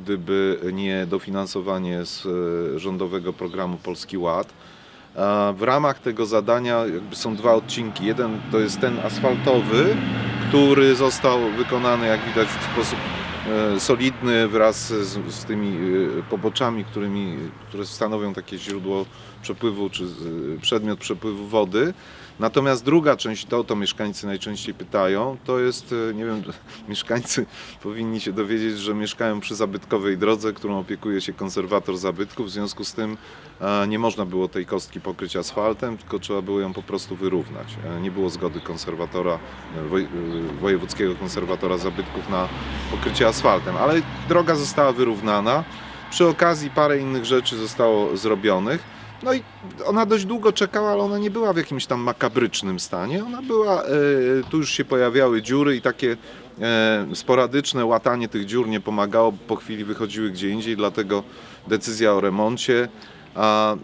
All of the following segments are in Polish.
gdyby nie dofinansowanie z e, rządowego programu Polski Ład. W ramach tego zadania są dwa odcinki. Jeden to jest ten asfaltowy, który został wykonany, jak widać, w sposób solidny wraz z, z tymi e, poboczami, którymi, które stanowią takie źródło przepływu czy przedmiot przepływu wody. Natomiast druga część, to o to mieszkańcy najczęściej pytają, to jest, e, nie wiem, mieszkańcy powinni się dowiedzieć, że mieszkają przy zabytkowej drodze, którą opiekuje się konserwator zabytków, w związku z tym e, nie można było tej kostki pokryć asfaltem, tylko trzeba było ją po prostu wyrównać. E, Nie było zgody konserwatora, e, woj, e, wojewódzkiego konserwatora zabytków na pokrycie asfaltem, ale droga została wyrównana. Przy okazji parę innych rzeczy zostało zrobionych. No i ona dość długo czekała, ale ona nie była w jakimś tam makabrycznym stanie. Ona była, e, tu już się pojawiały dziury i takie e, sporadyczne łatanie tych dziur nie pomagało, po chwili wychodziły gdzie indziej, dlatego decyzja o remoncie.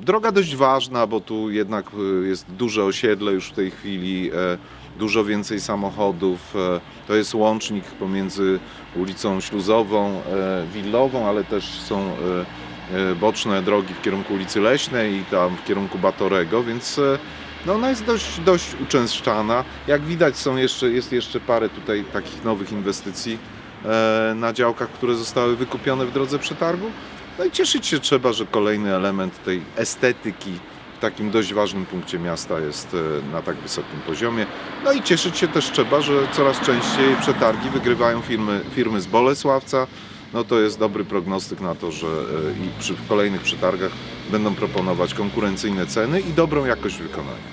Droga dość ważna, bo tu jednak e, jest duże osiedle już w tej chwili, e, dużo więcej samochodów. e, To jest łącznik pomiędzy ulicą Śluzową, Willową, ale też są boczne drogi w kierunku ulicy Leśnej i tam w kierunku Batorego, więc no ona jest dość, dość uczęszczana. Jak widać są jeszcze, jest jeszcze parę tutaj takich nowych inwestycji na działkach, które zostały wykupione w drodze przetargu. No i cieszyć się trzeba, że kolejny element tej estetyki w takim dość ważnym punkcie miasta jest e, na tak wysokim poziomie. No i cieszyć się też trzeba, że coraz częściej przetargi wygrywają firmy, firmy z Bolesławca. No to jest dobry prognostyk na to, że e, i przy kolejnych przetargach będą proponować konkurencyjne ceny i dobrą jakość wykonania.